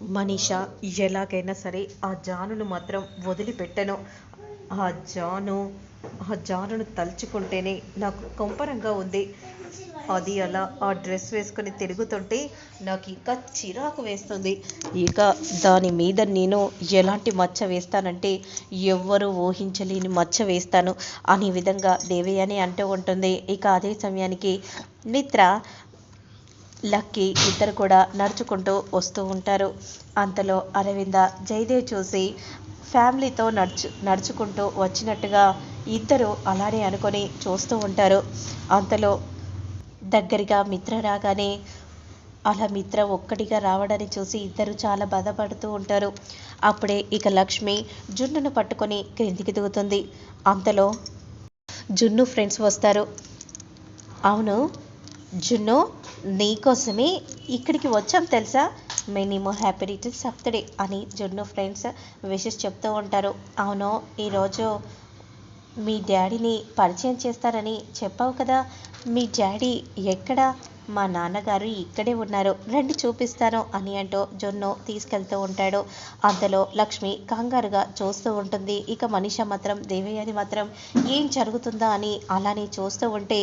మనీష ఎలాగైనా సరే ఆ జానును మాత్రం వదిలిపెట్టను. ఆ జాను ఆ జానును తలుచుకుంటేనే నాకు కొంపరంగా ఉంది. అది అలా ఆ డ్రెస్ వేసుకొని తిరుగుతుంటే నాకు ఇంకా చిరాకు వేస్తుంది. ఇక దాని మీద నేను ఎలాంటి మచ్చ వేస్తానంటే ఎవ్వరూ ఊహించలేని మచ్చ వేస్తాను. అనే విధంగా దేవయాని అంటూ ఉంటుంది. ఇక అదే సమయానికి మిత్ర లక్కీ ఇద్దరు కూడా నడుచుకుంటూ వస్తూ ఉంటారు. అంతలో అరవింద జయదేవ్ చూసి ఫ్యామిలీతో నడుచు నడుచుకుంటూ వచ్చినట్టుగా ఇద్దరు అలానే అనుకొని చూస్తూ ఉంటారు. అంతలో దగ్గరగా మిత్ర రాగానే అలా మిత్ర ఒక్కటిగా రావడాన్ని చూసి ఇద్దరు చాలా బాధపడుతూ ఉంటారు. అప్పుడే ఇక లక్ష్మి జున్నును పట్టుకొని క్రిందికి దిగుతుంది. అంతలో జున్ను ఫ్రెండ్స్ వస్తారు. అవును జున్ను? నీకోసమే ఇక్కడికి వచ్చాం తెలుసా? మినిమో హ్యాపీ రిటర్న్స్ ఆఫ్ డే అని జున్ను ఫ్రెండ్స్ విషెస్ చెప్తూ ఉంటారు. అవును ఈరోజు మీ డాడీని పరిచయం చేస్తారని చెప్పావు కదా. మీ డాడీ ఎక్కడ? మా నాన్నగారు ఇక్కడే ఉన్నారు. రండి చూపిస్తాను అని అంటూ జొన్ను తీసుకెళ్తూ ఉంటాడు. అంతలో లక్ష్మి కంగారుగా చూస్తూ ఉంటుంది. ఇక మనిష మాత్రం దేవయ్యని మాత్రం ఏం జరుగుతుందా అని అలానే చూస్తూ ఉంటే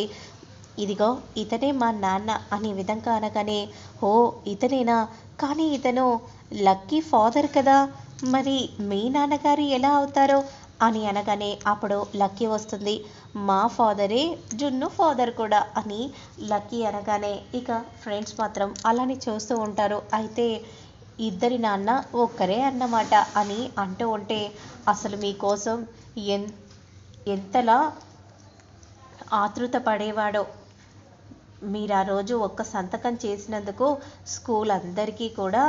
ఇదిగో ఇతనే మా నాన్న అనే విధంగా అనగానే ఓ ఇతనేనా? కానీ ఇతను లక్కీ ఫాదర్ కదా. మరి మీ నాన్నగారు ఎలా అవుతారో అని అనగానే అప్పుడు లక్కీ వస్తుంది. మా ఫాదరే జున్ను ఫాదర్ కూడా అని లక్కీ అనగానే ఇక ఫ్రెండ్స్ మాత్రం అలానే చూస్తూ ఉంటారు. అయితే ఇద్దరి నాన్న ఒక్కరే అన్నమాట అని అంటూ ఉంటే అసలు మీకోసం ఎన్ ఎంతలా ఆతృత పడేవాడో మీరు ఆ రోజు ఒక్క సంతకం చేసినందుకు స్కూల్ అందరికీ కూడా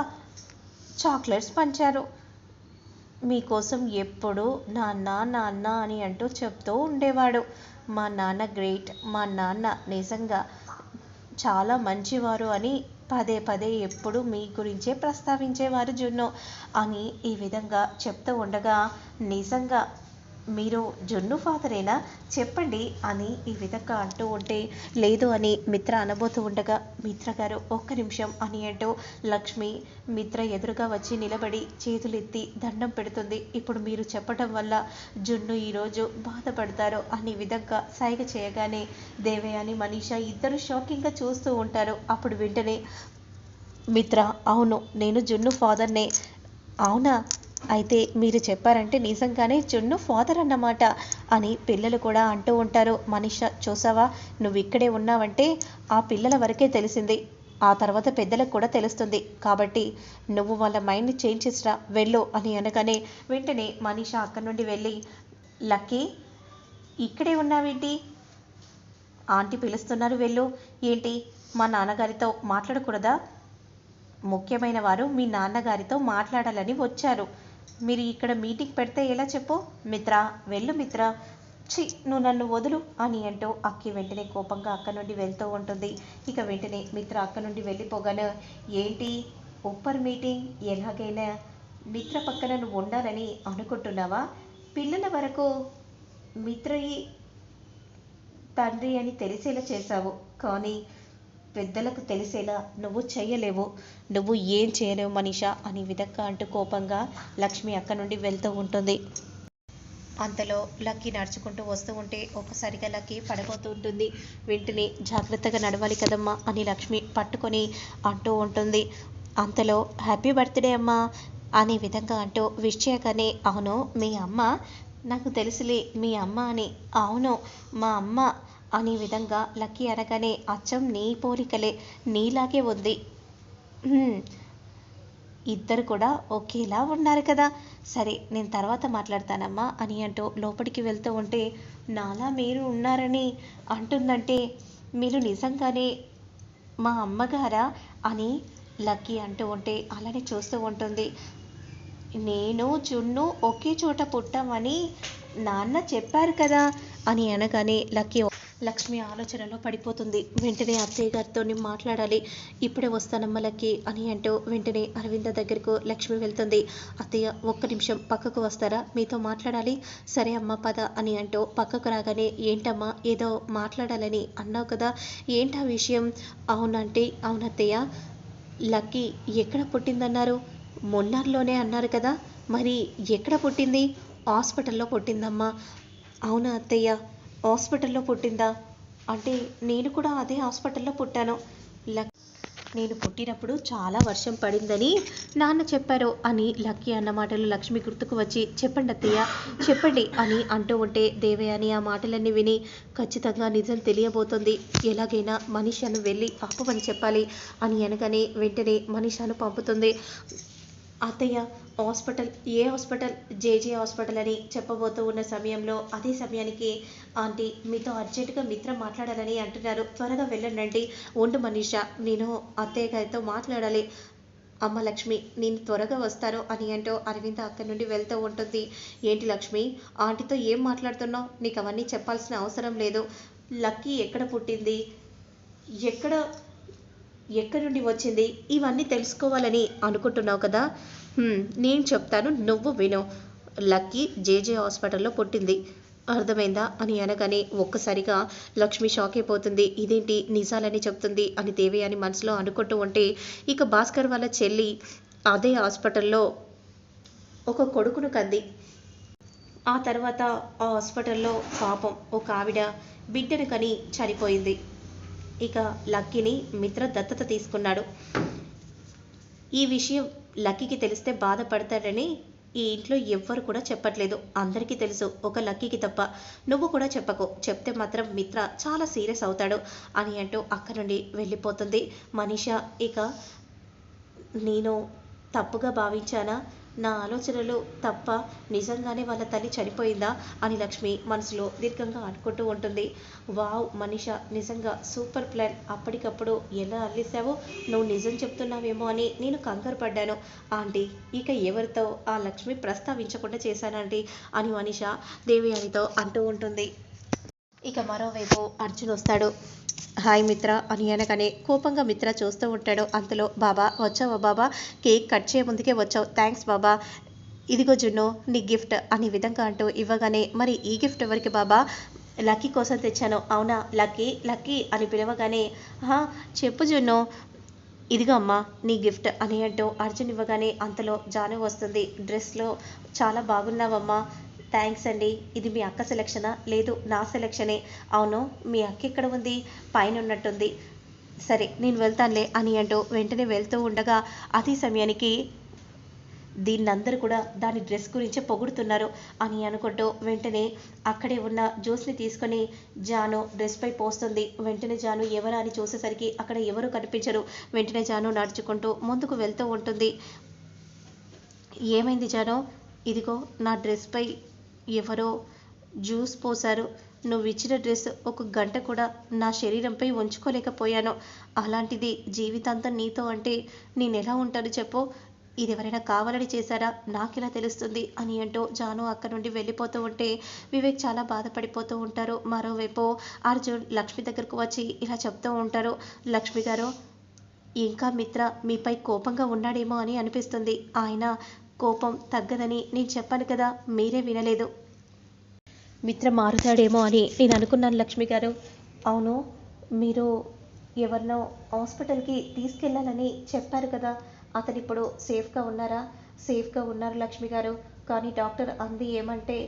చాక్లెట్స్ పంచారు. మీకోసం ఎప్పుడు నాన్న నాన్న అని అంటూ చెప్తూ ఉండేవాడు. మా నాన్న గ్రేట్ మా నాన్న నిజంగా చాలా మంచివారు అని పదే పదే ఎప్పుడు మీ గురించే ప్రస్తావించేవారు జున్ను. అని ఈ విధంగా చెప్తూ ఉండగా నిజంగా మీరు జున్ను ఫాదరేనా? చెప్పండి అని ఈ విధంగా అంటూ ఉంటే లేదు అని మిత్ర అనబోతూ ఉండగా మిత్ర గారు ఒక్క నిమిషం అని అంటూ లక్ష్మి మిత్ర ఎదురుగా వచ్చి నిలబడి చేతులెత్తి దండం పెడుతుంది. ఇప్పుడు మీరు చెప్పడం వల్ల జున్ను ఈరోజు బాధపడతారు అనే విధంగా సైగ చేయగానే దేవయాని మనీష ఇద్దరు షాకింగ్గా చూస్తూ ఉంటారు. అప్పుడు వెంటనే మిత్ర అవును నేను జున్ను ఫాదర్నే అవునా? అయితే మీరు చెప్పారంటే నిజంగానే జున్ను ఫాదర్ అన్నమాట అని పిల్లలు కూడా అంటూ ఉంటారు. మనిష చూసావా? నువ్వు ఇక్కడే ఉన్నావంటే ఆ పిల్లల వరకే తెలిసింది. ఆ తర్వాత పెద్దలకు కూడా తెలుస్తుంది. కాబట్టి నువ్వు వాళ్ళ మైండ్ని చేంజ్ చేసిరా వెళ్ళు అని అనగానే వెంటనే మనీష అక్కడి నుండి వెళ్ళి లక్కీ ఇక్కడే ఉన్నావేంటి? ఆంటీ పిలుస్తున్నారు వెళ్ళు. ఏంటి? మా నాన్నగారితో మాట్లాడకూడదా? ముఖ్యమైన వారు మీ నాన్నగారితో మాట్లాడాలని వచ్చారు. మీరు ఇక్కడ మీటింగ్ పెడితే ఎలా చెప్పు? మిత్ర వెళ్ళు మిత్ర. ఛీ నువ్వు నన్ను వదులు అని అంటూ అక్కి వెంటనే కోపంగా అక్క నుండి వెళ్తూ ఉంటుంది. ఇక వెంటనే మిత్ర అక్క నుండి వెళ్ళిపోగానే ఏంటి? ఉప్పర్ మీటింగ్? ఎలాగైనా? మిత్ర పక్కన నువ్వు ఉండాలని అనుకుంటున్నావా? పిల్లల వరకు మిత్రయి తండ్రి అని తెలిసేలా చేశావు. కానీ పెద్దలకు తెలిసేలా నువ్వు చేయలేవు నువ్వు ఏం చేయలేవు మనీషా అని విధంగా అంటూ కోపంగా లక్ష్మి అక్కడి నుండి వెళ్తూ ఉంటుంది. అంతలో లక్కీ నడుచుకుంటూ వస్తూ ఉంటే ఒక్కసారిగా లక్కీ పడిపోతూ ఉంటుంది. వెంటనే జాగ్రత్తగా నడవాలి కదమ్మా అని లక్ష్మి పట్టుకొని అంటూ ఉంటుంది. అంతలో హ్యాపీ బర్త్డే అమ్మా అనే విధంగా అంటూ విష్ చేయగానే అవును మీ అమ్మ నాకు తెలుసులే మీ అమ్మ అని అవును మా అమ్మ అనే విధంగా లక్కీ అనగానే అచ్చం నీ పోలికలే నీలాగే ఉంది. ఇద్దరు కూడా ఒకేలా ఉన్నారు కదా. సరే నేను తర్వాత మాట్లాడతానమ్మా అని అంటూ లోపలికి వెళ్తూ ఉంటే నాలా మీరు ఉన్నారని అంటుందంటే మీరు నిజంగానే మా అమ్మగారా? అని లక్కీ అంటూ ఉంటే అలానే చూస్తూ ఉంటుంది. నేను జున్ను ఒకే చోట పుట్టామని నాన్న చెప్పారు కదా అని అనగానే లక్కీ లక్ష్మి ఆలోచనలో పడిపోతుంది. వెంటనే అత్తయ్య గారితో మాట్లాడాలి. ఇప్పుడే వస్తానమ్మ లక్కీ అని అంటూ వెంటనే అరవింద దగ్గరకు లక్ష్మి వెళ్తుంది. అత్తయ్య ఒక్క నిమిషం పక్కకు వస్తారా? మీతో మాట్లాడాలి. సరే అమ్మ పద అని అంటూ పక్కకు రాగానే ఏంటమ్మా ఏదో మాట్లాడాలని అన్నావు కదా? ఏంటా విషయం? అవునంటే అవునత్తయ్య. లక్కీ ఎక్కడ పుట్టిందన్నారు? మొన్నార్లోనే అన్నారు కదా. మరి ఎక్కడ పుట్టింది? హాస్పిటల్లో పుట్టిందమ్మా. అవునా అత్తయ్య? హాస్పిటల్లో పుట్టిందా? అంటే నేను కూడా అదే హాస్పిటల్లో పుట్టాను. లక్ నేను పుట్టినప్పుడు చాలా వర్షం పడిందని నాన్న చెప్పారు అని లక్కీ అన్న మాటలు లక్ష్మి గుర్తుకు వచ్చి చెప్పండి అత్తయ్య చెప్పండి అని అంటూ ఉంటే దేవయాని ఆ మాటలన్నీ విని ఖచ్చితంగా నిజం తెలియబోతుంది. ఎలాగైనా మనీషాను వెళ్ళి ఆపమని చెప్పాలి అని అనగానే వెంటనే మనీషాను పంపుతుంది. అత్తయ్య హాస్పిటల్ ఏ హాస్పిటల్? జేజే హాస్పిటల్ అని చెప్పబోతూ ఉన్న సమయంలో అదే సమయానికి ఆంటీ మీతో అర్జెంటుగా మిత్రం మాట్లాడాలని అంటున్నారు. త్వరగా వెళ్ళండి ఉండు మనీషా నేను అత్తయ్య గారితో మాట్లాడాలి. అమ్మ లక్ష్మి నేను త్వరగా వస్తాను అని అంటూ అరవింద అక్కడి నుండి వెళ్తూ ఉంటుంది. ఏంటి లక్ష్మి ఆంటీతో ఏం మాట్లాడుతున్నావు? నీకు అవన్నీ చెప్పాల్సిన అవసరం లేదు. లక్కీ ఎక్కడ పుట్టింది? ఎక్కడ ఎక్కడి నుండి వచ్చింది? ఇవన్నీ తెలుసుకోవాలని అనుకుంటున్నావు కదా? నేను చెప్తాను నువ్వు విను. లక్కీ జేజే హాస్పిటల్లో పుట్టింది. అర్థమైందా? అని అనగానే ఒక్కసారిగా లక్ష్మి షాక్ అయిపోతుంది. ఇదేంటి నిజాలని చెప్తుంది అని దేవి అని మనసులో అనుకుంటూ ఉంటే ఇక భాస్కర్ వాళ్ళ చెల్లి అదే హాస్పిటల్లో ఒక కొడుకును కంది. ఆ తర్వాత ఆ హాస్పిటల్లో పాపం ఒక ఆవిడ బిడ్డను కని చనిపోయింది. ఇక లక్కీని మిత్ర దత్తత తీసుకున్నాడు. ఈ విషయం లక్కీకి తెలిస్తే బాధపడతాడని ఈ ఇంట్లో ఎవ్వరు కూడా చెప్పట్లేదు. అందరికీ తెలుసు ఒక లక్కీకి తప్ప నువ్వు కూడా చెప్పకు. చెప్తే మాత్రం మిత్ర చాలా సీరియస్ అవుతాడు అని అంటూ అక్కడి నుండి వెళ్ళిపోతుంది. మనీషా ఇక నేను తప్పుగా భావించానా? నా ఆలోచనలు తప్ప నిజంగానే వాళ్ళ తల్లి చనిపోయిందా అని లక్ష్మి మనసులో దీర్ఘంగా అనుకుంటూ ఉంటుంది. వావ్ మనిష నిజంగా సూపర్ ప్లాన్. అప్పటికప్పుడు ఎలా అల్లిసావో నువ్వు నిజం చెప్తున్నావేమో అని నేను కంగారు పడ్డాను. ఆంటీ ఇక ఎవరితో ఆ లక్ష్మి ప్రస్తావించకుండా చేశానంటీ? అని మనిష దేవయానితో అంటూ ఉంటుంది. ఇక మరోవైపు అర్జున్ వస్తాడు. హాయ్ మిత్ర అని అనగానే కోపంగా మిత్ర చూస్తూ ఉంటాడు. అంతలో బాబా వచ్చావా బాబా? కేక్ కట్ చేయ ముందుకే వచ్చావు. థ్యాంక్స్ బాబా. ఇదిగో జున్ను నీ గిఫ్ట్ అనే విధంగా అంటూ ఇవ్వగానే మరి ఈ గిఫ్ట్ ఎవరికి బాబా? లక్కీ కోసం తెచ్చాను. అవునా? లక్కీ? లక్కీ? అని పిలవగానే చెప్పు జున్ను. ఇదిగో అమ్మా నీ గిఫ్ట్ అని అంటూ అర్జున్ ఇవ్వగానే అంతలో జాను వస్తుంది. డ్రెస్లో చాలా బాగున్నావమ్మా. థ్యాంక్స్ అండి. ఇది మీ అక్క సెలక్షనా లేదు నా సెలక్షనే అవును మీ అక్క ఎక్కడ ఉంది? పైన ఉన్నట్టుంది. సరే నేను వెళ్తానులే అని అంటూ వెంటనే వెళ్తూ ఉండగా అదే సమయానికి దీన్నందరూ కూడా దాని డ్రెస్ గురించే పొగుడుతున్నారు అని అనుకుంటూ వెంటనే అక్కడే ఉన్న జ్యూస్ని తీసుకొని జాను డ్రెస్పై పోస్తుంది. వెంటనే జాను ఎవరా అని చూసేసరికి అక్కడ ఎవరు కనిపించరు. వెంటనే జాను నడుచుకుంటూ ముందుకు వెళ్తూ ఉంటుంది. ఏమైంది జాను? ఇదిగో నా డ్రెస్పై ఎవరో జ్యూస్ పోశారు. నువ్వు ఇచ్చిన డ్రెస్ ఒక గంట కూడా నా శరీరంపై ఉంచుకోలేకపోయాను. అలాంటిది జీవితాంతం నీతో అంటే నేను ఎలా ఉంటాను చెప్పు. ఇది ఎవరైనా కావాలని చేశారా? నాకెలా తెలుస్తుంది? అని అంటూ జాను అక్కడ నుండి వెళ్ళిపోతూ ఉంటే వివేక్ చాలా బాధపడిపోతూ ఉంటారు. మరోవైపు అర్జున్ లక్ష్మి దగ్గరకు వచ్చి ఇలా చెప్తూ ఉంటారు. లక్ష్మి గారు ఇంకా మిత్ర మీపై కోపంగా ఉన్నాడేమో అని అనిపిస్తుంది. ఆయన కోపం తగ్గదని నేను చెప్పాను కదా మీరే వినలేదు. మిత్ర మారుతాడేమో అని నేను అనుకున్నాను లక్ష్మి గారు. అవును మీరు ఎవరినో హాస్పిటల్కి తీసుకెళ్ళాలని చెప్పారు కదా అతను ఇప్పుడు సేఫ్గా ఉన్నారా? సేఫ్గా ఉన్నారు లక్ష్మి గారు కానీ డాక్టర్ అంది ఏమంటే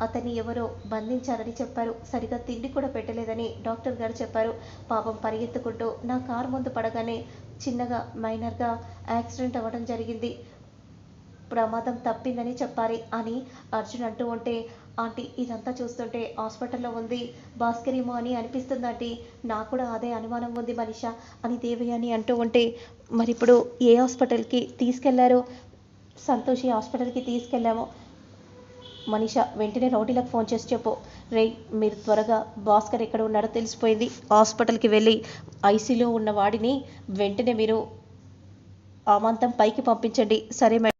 అతన్ని ఎవరో బంధించారని చెప్పారు. సరిగా తిండి కూడా పెట్టలేదని డాక్టర్ గారు చెప్పారు. పాపం పరిగెత్తుకుంటూ నా కారు ముందు పడగానే చిన్నగా మైనర్గా యాక్సిడెంట్ అవ్వడం జరిగింది. ప్రమాదం తప్పిందని చెప్పాలి అని అర్జున్ అంటూ ఉంటే ఆంటీ ఇదంతా చూస్తుంటే హాస్పిటల్లో ఉంది భాస్కరేమో అని అనిపిస్తుంది ఆంటీ. నాకు కూడా అదే అనుమానం ఉంది మనిష అని దేవయ్య అని అంటూ ఉంటే మరి ఇప్పుడు ఏ హాస్పిటల్కి తీసుకెళ్ళారు? సంతోషి హాస్పిటల్కి తీసుకెళ్ళాము. మనిష వెంటనే రౌడీలకు ఫోన్ చేసి చెప్పు. రే మీరు త్వరగా భాస్కర్ ఎక్కడ ఉన్నాడో తెలిసిపోయింది. హాస్పిటల్కి వెళ్ళి ఐసీలో ఉన్న వాడిని వెంటనే మీరు అమాంతం పైకి పంపించండి. సరే మేడం.